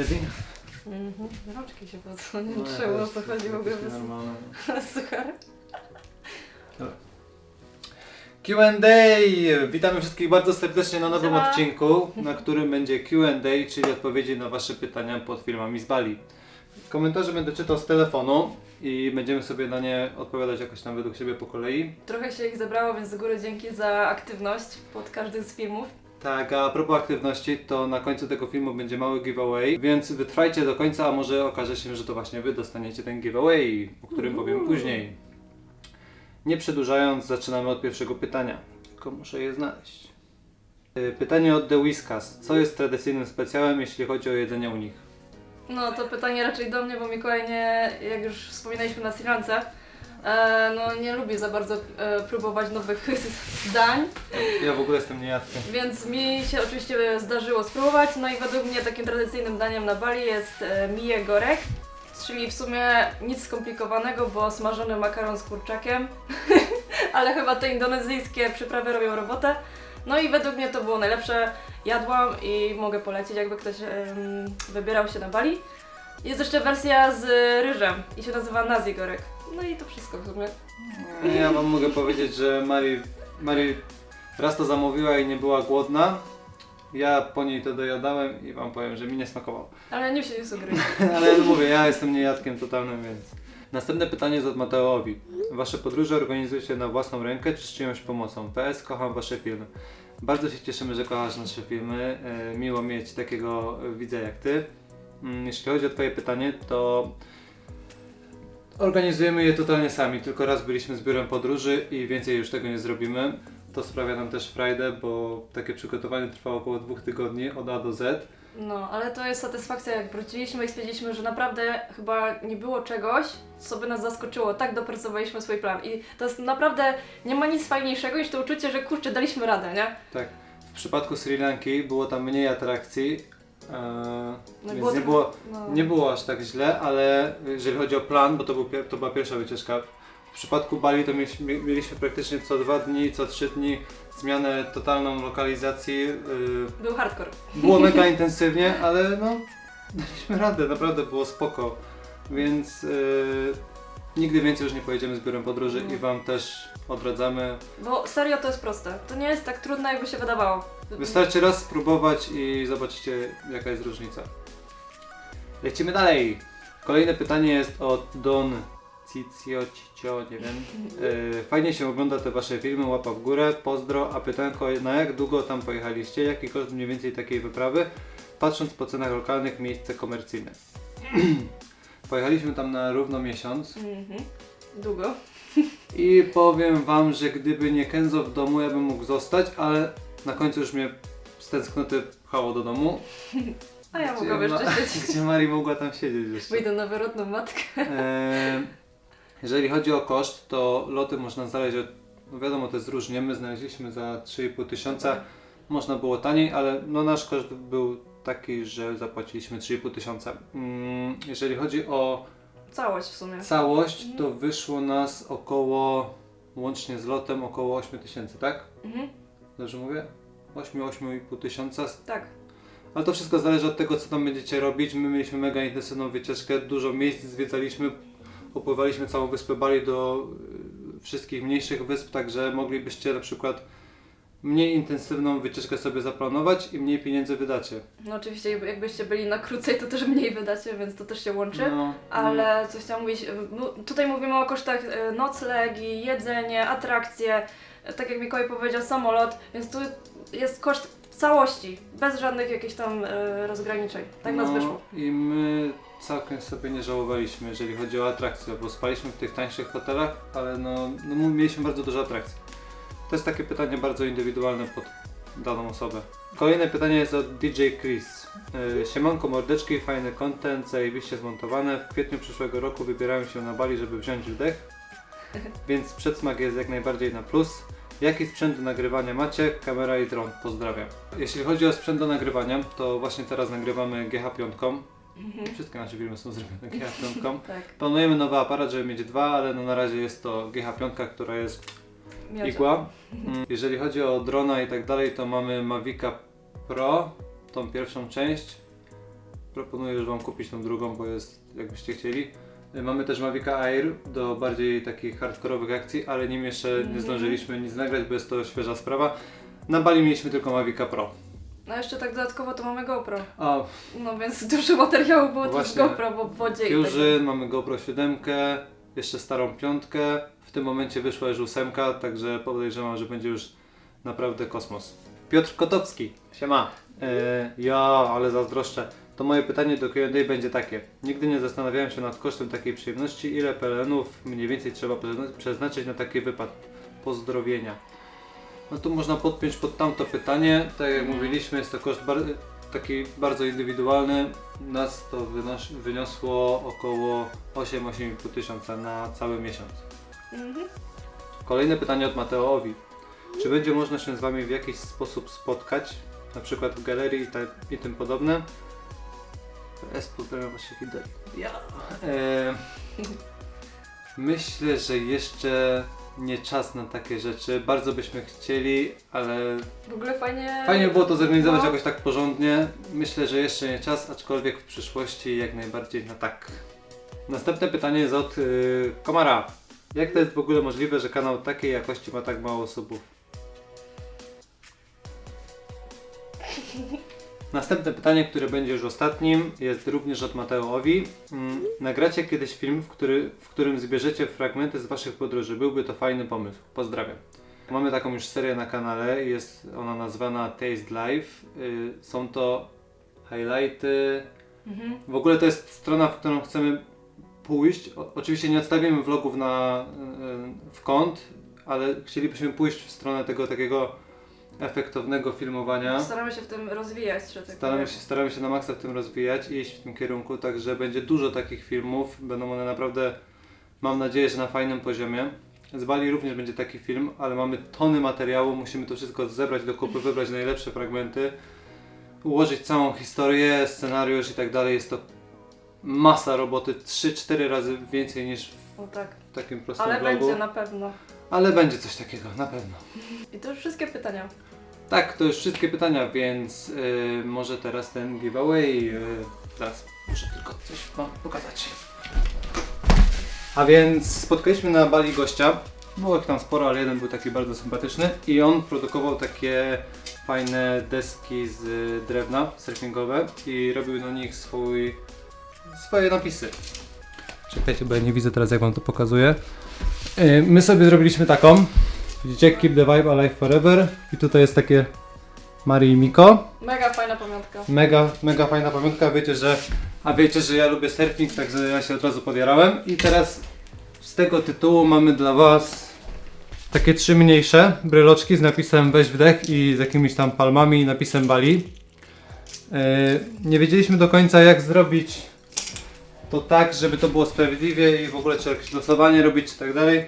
Ready? Mhm. Rączki się nie No, no, o co chodzi w ogóle bez Normalne. suchar. Q&A! Witamy wszystkich bardzo serdecznie na nowym Siema. odcinku, na którym będzie Q&A, czyli odpowiedzi na Wasze pytania pod filmami z Bali. Komentarze będę czytał z telefonu i będziemy sobie na nie odpowiadać jakoś tam według siebie po kolei. Trochę się ich zebrało, więc z góry dzięki za aktywność pod każdym z filmów. Tak, a propos aktywności, to na końcu tego filmu będzie mały giveaway, więc wytrwajcie do końca, a może okaże się, że to właśnie Wy dostaniecie ten giveaway, o którym powiem później. Nie przedłużając, zaczynamy od pierwszego pytania. Tylko muszę je znaleźć. Y, Pytanie od The Whiskas. Co jest tradycyjnym specjałem, jeśli chodzi o jedzenie u nich? No to pytanie raczej do mnie, bo Mikołaj nie, jak już wspominaliśmy na Sri Lance, e, no nie lubi za bardzo e, próbować nowych dań, Ja w ogóle jestem niejadkiem. więc mi się oczywiście zdarzyło spróbować. No i według mnie takim tradycyjnym daniem na Bali jest e, mie gorek, czyli w sumie nic skomplikowanego, bo smażony makaron z kurczakiem, ale chyba te indonezyjskie przyprawy robią robotę. No i według mnie to było najlepsze. Jadłam i mogę polecić, jakby ktoś em, wybierał się na Bali. Jest jeszcze wersja z ryżem i się nazywa nasi gorek. No i to wszystko w sumie. Ja Wam mogę powiedzieć, że Mari, Mari raz to zamówiła i nie była głodna. Ja po niej to dojadałem i Wam powiem, że mi nie smakowało. Ale nie się sugeruję. Ale mówię, ja jestem niejadkiem totalnym, więc. Następne pytanie jest od Mateowi. Wasze podróże organizujecie na własną rękę czy z czyjąś pomocą? PS, kocham Wasze filmy. Bardzo się cieszymy, że kochasz nasze filmy. E, Miło mieć takiego widza jak Ty. Mm, Jeśli chodzi o Twoje pytanie, to organizujemy je totalnie sami. Tylko raz byliśmy z biurem podróży i więcej już tego nie zrobimy. To sprawia nam też frajdę, bo takie przygotowanie trwa około dwóch tygodni od A do Z. No, ale to jest satysfakcja, jak wróciliśmy i stwierdziliśmy, że naprawdę chyba nie było czegoś, co by nas zaskoczyło. Tak dopracowaliśmy swój plan. I to jest naprawdę, nie ma nic fajniejszego niż to uczucie, że kurczę, daliśmy radę, nie? Tak. W przypadku Sri Lanki było tam mniej atrakcji, e, No, więc było nie, trochę- było, No. nie było aż tak źle, ale jeżeli chodzi o plan, bo to, był, pier- to była pierwsza wycieczka. W przypadku Bali to mieliśmy, mieliśmy praktycznie co dwa dni, co trzy dni zmianę totalną lokalizacji. y, Był hardcore. było mega intensywnie, ale no daliśmy radę, naprawdę było spoko. Więc y, nigdy więcej już nie pojedziemy z biurem podróży i Wam też odradzamy. Bo serio to jest proste. To nie jest tak trudne, jakby się wydawało. Wystarczy raz spróbować i zobaczycie jaka jest różnica. Lecimy dalej. Kolejne pytanie jest od Don Cicio, Cicio, nie wiem. E, fajnie się ogląda te wasze filmy, łapa w górę, pozdro, a pytanko na jak długo tam pojechaliście, jaki koszt mniej więcej takiej wyprawy, patrząc po cenach lokalnych, miejsce komercyjne. Pojechaliśmy tam na równo miesiąc Mhm. Długo. i powiem wam, że gdyby nie Kenzo w domu, ja bym mógł zostać, ale na końcu już mnie z tęsknoty pchało do domu. A ja Gdzie mogłam ma- jeszcze siedzieć. Gdzie Mari mogła tam siedzieć jeszcze. Wyjdę na wyrodną matkę. E, jeżeli chodzi o koszt, to loty można znaleźć, od, no wiadomo to jest różnie, my znaleźliśmy za 3,5 tysiąca, można było taniej, ale no nasz koszt był taki, że zapłaciliśmy 3,5 tysiąca. Mm, jeżeli chodzi o Całość w sumie. całość, to wyszło nas około, łącznie z lotem, około 8 tysięcy, tak? Mhm. Dobrze mówię? 8-8,5 tysiąca. Tak. Ale to wszystko zależy od tego, co tam będziecie robić. My mieliśmy mega intensywną wycieczkę, dużo miejsc zwiedzaliśmy, opływaliśmy całą wyspę Bali do y, wszystkich mniejszych wysp, także moglibyście na przykład mniej intensywną wycieczkę sobie zaplanować i mniej pieniędzy wydacie. No oczywiście jakbyście byli na krócej, to też mniej wydacie, więc to też się łączy. No, Ale coś chciałam mówić, y, tutaj mówimy o kosztach y, noclegi, jedzenie, atrakcje, tak jak Mikołaj powiedział, samolot, więc tu jest koszt w całości, bez żadnych jakichś tam y, rozgraniczeń. Tak nas no, wyszło. I my całkiem sobie nie żałowaliśmy, jeżeli chodzi o atrakcje, bo spaliśmy w tych tańszych hotelach, ale no, no mieliśmy bardzo dużo atrakcji. To jest takie pytanie bardzo indywidualne pod daną osobę. Kolejne pytanie jest od DJ Chris. Yy, Siemanko mordeczki, fajny content, zajebiście zmontowane. W kwietniu przyszłego roku wybierałem się na Bali, żeby wziąć wdech, więc przedsmak jest jak najbardziej na plus. Jaki sprzęt do nagrywania macie? Kamera i dron. Pozdrawiam. Jeśli chodzi o sprzęt do nagrywania, to właśnie teraz nagrywamy GH5. Wszystkie nasze filmy są zrobione GH5. Tak, Planujemy nowy aparat, żeby mieć dwa, ale no na razie jest to GH5, która jest igła. Mm, Jeżeli chodzi o drona i tak dalej, to mamy Mavica Pro, tą pierwszą część. Proponuję już Wam kupić tą drugą, bo jest jakbyście chcieli. Mamy też Mavica Air do bardziej takich hardkorowych akcji, ale nim jeszcze nie Mhm. zdążyliśmy nic nagrać, bo jest to świeża sprawa. Na Bali mieliśmy tylko Mavica Pro. No jeszcze tak dodatkowo to mamy GoPro. A No więc dużo materiału było też z. GoPro, bo w wodzie i tak Fusion, mamy GoPro 7, jeszcze starą piątkę. W tym momencie wyszła już ósemka, także podejrzewam, że będzie już naprawdę kosmos. Piotr Kotowski, siema. E, ja, ale zazdroszczę. To moje pytanie do Q&A będzie takie. Nigdy nie zastanawiałem się nad kosztem takiej przyjemności. Ile PLN-ów mniej więcej trzeba przezna- przeznaczyć na taki wypad? Pozdrowienia. No tu można podpiąć pod tamto pytanie. Tak jak mówiliśmy, jest to koszt bar- taki bardzo indywidualny. Nas to wyniosło około 8-8,5 tysiąca na cały miesiąc. Mhm. Kolejne pytanie od Mateoowi. Czy będzie można się z Wami w jakiś sposób spotkać? Na przykład w galerii i, tak, i tym podobne? PS pozdrawiam Waszych idoli. Ja. E, myślę, że jeszcze nie czas na takie rzeczy. Bardzo byśmy chcieli, ale W ogóle fajnie... Fajnie było to zorganizować No. jakoś tak porządnie. Myślę, że jeszcze nie czas, aczkolwiek w przyszłości jak najbardziej na tak. Następne pytanie jest od yy, Komara. Jak to jest w ogóle możliwe, że kanał takiej jakości ma tak mało subów? Następne pytanie, które będzie już ostatnim, jest również od Mateowi. Mm, nagracie kiedyś film, w, który, w którym zbierzecie fragmenty z Waszych podróży. Byłby to fajny pomysł. Pozdrawiam. Mamy taką już serię na kanale, jest ona nazwana Taste Life. Y, Są to highlighty. Mhm. W ogóle to jest strona, w którą chcemy pójść. O, oczywiście nie odstawimy vlogów na, y, w kąt, ale chcielibyśmy pójść w stronę tego takiego efektownego filmowania. Staramy się w tym rozwijać, że tak Staramy się, staramy się na maksa w tym rozwijać i iść w tym kierunku, także będzie dużo takich filmów. Będą one naprawdę, mam nadzieję, że na fajnym poziomie. Z Bali również będzie taki film, ale mamy tony materiału, musimy to wszystko zebrać do kupy, wybrać najlepsze fragmenty, ułożyć całą historię, scenariusz i tak dalej. Jest to masa roboty, 3-4 razy więcej niż O tak. w takim prostym Ale vlogu. będzie na pewno. Ale będzie coś takiego, na pewno. I to już wszystkie pytania. Tak, to już wszystkie pytania, więc y, może teraz ten giveaway. Y, zaraz muszę tylko coś Wam pokazać. A więc spotkaliśmy na Bali gościa. Było ich tam sporo, ale jeden był taki bardzo sympatyczny i on produkował takie fajne deski z drewna surfingowe i robił na nich swój, swoje napisy. Czekajcie, bo ja nie widzę teraz jak Wam to pokazuję. Y, My sobie zrobiliśmy taką. Widzicie, Keep the Vibe Alive Forever. I tutaj jest takie Marii i Miko. Mega fajna pamiątka. Mega, mega fajna pamiątka. Wiecie, że. A wiecie, że ja lubię surfing, także ja się od razu podjarałem. I teraz z tego tytułu mamy dla Was takie trzy mniejsze bryloczki z napisem Weź wdech i z jakimiś tam palmami i napisem Bali. Yy, nie wiedzieliśmy do końca jak zrobić to tak, żeby to było sprawiedliwie i w ogóle czy jakieś losowanie robić i tak dalej.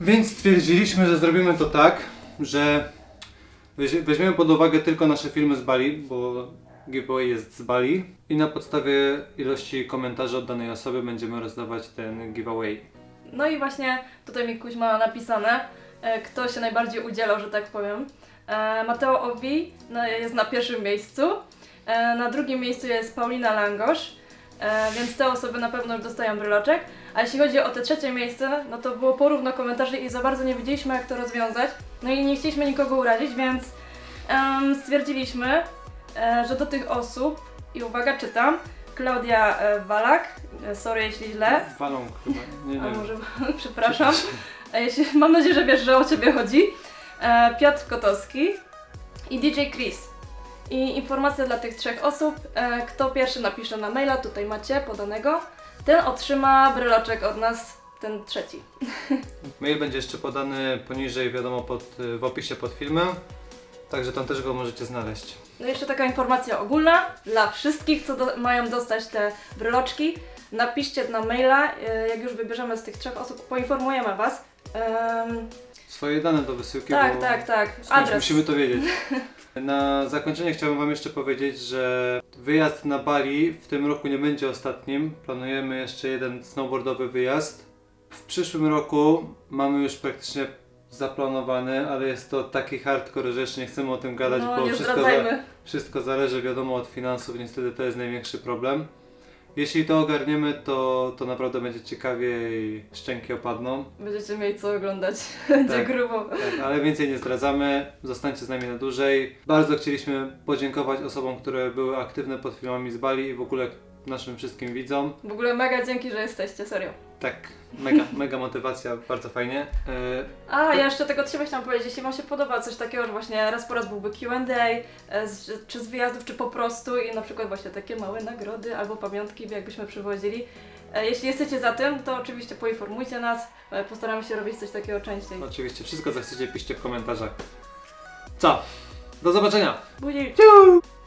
Więc stwierdziliśmy, że zrobimy to tak, że weź- weźmiemy pod uwagę tylko nasze filmy z Bali, bo giveaway jest z Bali i na podstawie ilości komentarzy od danej osoby będziemy rozdawać ten giveaway. No i właśnie tutaj mi Kuźma napisane, e, kto się najbardziej udzielał, że tak powiem. E, Mateo Obi no, jest na pierwszym miejscu, e, na drugim miejscu jest Paulina Langosz, e, więc te osoby na pewno już dostają bryloczek. A jeśli chodzi o te trzecie miejsce, no to było porówno komentarzy i za bardzo nie wiedzieliśmy jak to rozwiązać. No i nie chcieliśmy nikogo urazić, więc em, stwierdziliśmy, e, że do tych osób, i uwaga, czytam, Klaudia e, Walak, e, sorry jeśli źle, Walą chyba, nie, a wiem. może, przepraszam. E, Jeśli, mam nadzieję, że wiesz, że o Ciebie chodzi. E, Piotr Kotowski i DJ Chris. I informacja dla tych trzech osób, e, kto pierwszy napisze na maila, tutaj macie podanego, ten otrzyma bryloczek od nas, ten trzeci. Mail będzie jeszcze podany poniżej, wiadomo, pod, w opisie pod filmem, także tam też go możecie znaleźć. No jeszcze taka informacja ogólna dla wszystkich, co do, mają dostać te bryloczki. Napiszcie na maila, e, jak już wybierzemy z tych trzech osób, poinformujemy Was. Em, swoje dane do wysyłki, Tak, bo tak, tak. skądś Adres. musimy to wiedzieć. Na zakończenie chciałbym Wam jeszcze powiedzieć, że wyjazd na Bali w tym roku nie będzie ostatnim. Planujemy jeszcze jeden snowboardowy wyjazd. W przyszłym roku mamy już praktycznie zaplanowany, ale jest to taki hardcore, że jeszcze nie chcemy o tym gadać, No, bo nie wszystko, za, zdradzajmy. wszystko zależy wiadomo od finansów, niestety to jest największy problem. Jeśli to ogarniemy, to, to naprawdę będzie ciekawie i szczęki opadną. Będziecie mieli co oglądać. Będzie Tak. grubo. Tak, ale więcej nie zdradzamy. Zostańcie z nami na dłużej. Bardzo chcieliśmy podziękować osobom, które były aktywne pod filmami z Bali i w ogóle naszym wszystkim widzom. W ogóle mega dzięki, że jesteście, serio. Tak, mega, mega motywacja, bardzo fajnie. E, A, ja jeszcze tego od siebie chciałam powiedzieć, jeśli Wam się podoba coś takiego, że właśnie raz po raz byłby Q&A, e, z, czy z wyjazdów, czy po prostu i na przykład właśnie takie małe nagrody albo pamiątki, jakbyśmy przywozili. E, Jeśli jesteście za tym, to oczywiście poinformujcie nas, postaramy się robić coś takiego częściej. oczywiście, wszystko co chcecie piszcie w komentarzach. Co? Do zobaczenia! Buzi! Ciao!